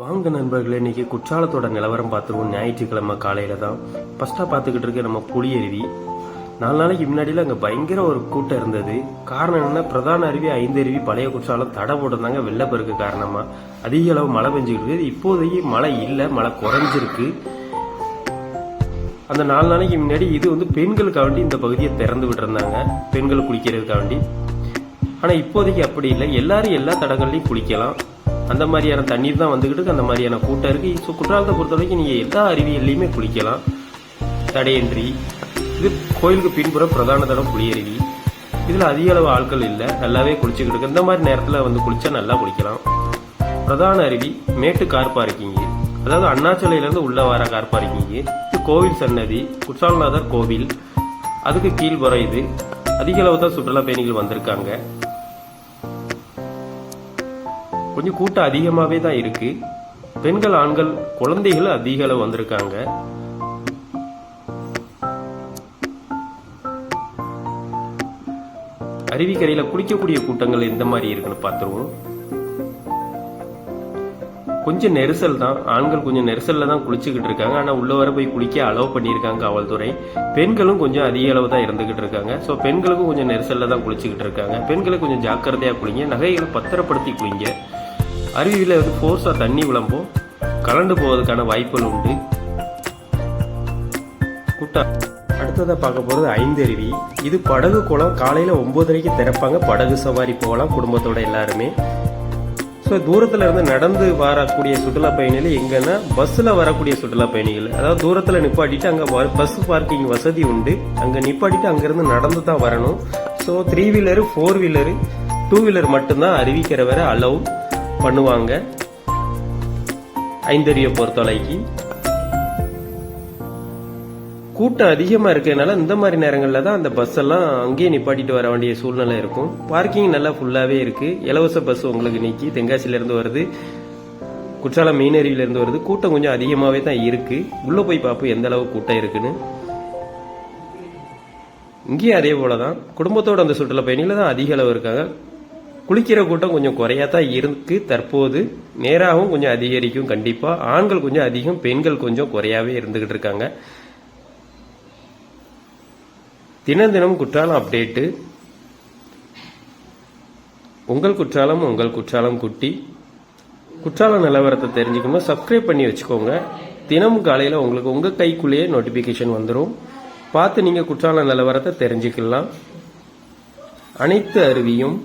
வாங்க நண்பர்களே இன்னைக்கு குற்றாலத்தோட நிலவரம் பார்த்துருவோம். ஞாயிற்றுக்கிழமை காலையில தான். ஃபர்ஸ்டா பார்த்துக்கிட்டு இருக்க நம்ம புளியருவி நாலு நாளைக்கு முன்னாடியில் அங்க பயங்கர ஒரு கூட்டம் இருந்தது. காரணம் என்னன்னா பிரதான அருவி ஐந்து அருவி பழைய குற்றாலம் தடை போட்டிருந்தாங்க வெள்ளப்பெருக்கு காரணமா. அதிக அளவு மழை பெஞ்சுக்கிட்டு இருக்குது. இப்போதைக்கு மழை இல்லை மழை குறைஞ்சிருக்கு. அந்த நாலு நாளைக்கு முன்னாடி இது வந்து பெண்களுக்காண்டி இந்த பகுதியை திறந்து விட்டுருந்தாங்க. பெண்கள் குளிக்கிறதுக்காண்டி ஆனா இப்போதைக்கு அப்படி இல்லை. எல்லாரும் எல்லா தடங்கள்லையும் குளிக்கலாம். அந்த மாதிரியான தண்ணீர் தான் வந்துக்கிட்டு அந்த மாதிரியான கூட்டம் இருக்குது ஸோ குற்றாலத்தை பொறுத்த வரைக்கும் நீங்கள் எல்லா அருவிகள்லையுமே குளிக்கலாம். தடையின்றி. இது கோயிலுக்கு பின்புற பிரதான தடம் புளியருவி இதில் அதிக அளவு ஆட்கள் இல்லை. நல்லாவே குளிச்சுக்கிட்டு இருக்கு. இந்த மாதிரி நேரத்தில் வந்து குளிச்சா நல்லா குளிக்கலாம். பிரதான அருவி மேட்டு கார் பார்க்கிங் அதாவது அண்ணாச்சலையிலேருந்து உள்ளே உள்ள வர கார் பார்க்கிங் இது கோவில் சன்னதி குற்றாலநாதர் கோவில். அதுக்கு கீழ்புறம் இது. அதிக அளவு தான் சுற்றுலா பயணிகள் வந்திருக்காங்க. கொஞ்சம் கூட்டம் அதிகமாகவே தான் இருக்கு. பெண்கள் ஆண்கள் குழந்தைகள் அதிக அளவு வந்திருக்காங்க. அருவிக்கரையில் குளிக்கக்கூடிய கூட்டங்கள் எந்த மாதிரி இருக்குன்னு பார்த்துருவோம். கொஞ்சம் நெரிசல் தான். ஆண்கள் கொஞ்சம் நெரிசலில் தான் குளிச்சுக்கிட்டு இருக்காங்க. ஆனால் உள்ள வர போய் குளிக்க அலோவ் பண்ணியிருக்காங்க காவல்துறை. பெண்களும் கொஞ்சம் அதிக அளவு தான் இருந்துகிட்டு இருக்காங்க. ஸோ பெண்களுக்கும் கொஞ்சம் நெரிசலில் தான் குளிச்சுக்கிட்டு இருக்காங்க. பெண்களை கொஞ்சம் ஜாக்கிரதையாக குளிங்க. நகைகளை பத்திரப்படுத்தி குளிங்க. அருவியில் வந்து ஃபோர்ஸாக தண்ணி விளம்போ கலண்டு போவதற்கான வாய்ப்புகள் உண்டு. குட்டா. அடுத்ததாக பார்க்க போகிறது ஐந்தருவி. இது படகு குளம் காலையில் ஒம்போதரைக்கு திறப்பாங்க. படகு சவாரி போகலாம் குடும்பத்தோட எல்லாருமே. ஸோ தூரத்தில் இருந்து நடந்து வரக்கூடிய சுற்றுலா பயணிகள் எங்கன்னா பஸ்ஸில் வரக்கூடிய சுற்றுலா பயணிகள். அதாவது தூரத்தில் நிப்பாட்டிட்டு அங்கே பஸ் பார்க்கிங் வசதி உண்டு. அங்கே நிப்பாட்டிட்டு அங்கேருந்து நடந்து தான் வரணும். So three wheeler four wheeler two wheeler மட்டும்தான் அறிவிக்கிற வரை அலோவ் பண்ணுவாங்க. ஐந்தறிவை பொறுத்தவரைக்கு. கூட்டம் அதிகமா இருக்கிறதுனால இந்த மாதிரி நேரங்களில் தான் அந்த பஸ் எல்லாம் அங்கேயே நிப்பாட்டிட்டு வர வேண்டிய சூழ்நிலை இருக்கும். பார்க்கிங் நல்லா ஃபுல்லாவே இருக்கு. இலவச பஸ் உங்களுக்கு நீக்கி தென்காசியிலேருந்து வருது. குற்றாலம் மீனருவில இருந்து வருது. கூட்டம் கொஞ்சம் அதிகமாவே தான் இருக்கு. உள்ள போய் பார்ப்போம் எந்த அளவு கூட்டம் இருக்குன்னு. இங்கேயும் அதே போலதான். குடும்பத்தோட அந்த சுற்றுலா பயணிகள் தான் அதிக அளவு இருக்காங்க. குளிக்கிற கூட்டம் கொஞ்சம் குறையாதான் இருக்கு. தற்போது நேராகவும் கொஞ்சம் அதிகரிக்கும் கண்டிப்பா. ஆண்கள் கொஞ்சம் அதிகம் பெண்கள் கொஞ்சம் குறையாவே இருந்துகிட்டு இருக்காங்க. தினம் தினம் குற்றாலம் அப்டேட்டு. உங்கள் குற்றாலம் உங்கள் குற்றாலம் குட்டி. குற்றால நிலவரத்தை தெரிஞ்சுக்கணும். சப்ஸ்கிரைப் பண்ணி வச்சுக்கோங்க. தினமும் காலையில் உங்களுக்கு உங்கள் கைக்குள்ளேயே நோட்டிஃபிகேஷன் வந்துடும் பார்த்து நீங்கள் குற்றால நிலவரத்தை தெரிஞ்சுக்கலாம். அனைத்து அருவியும்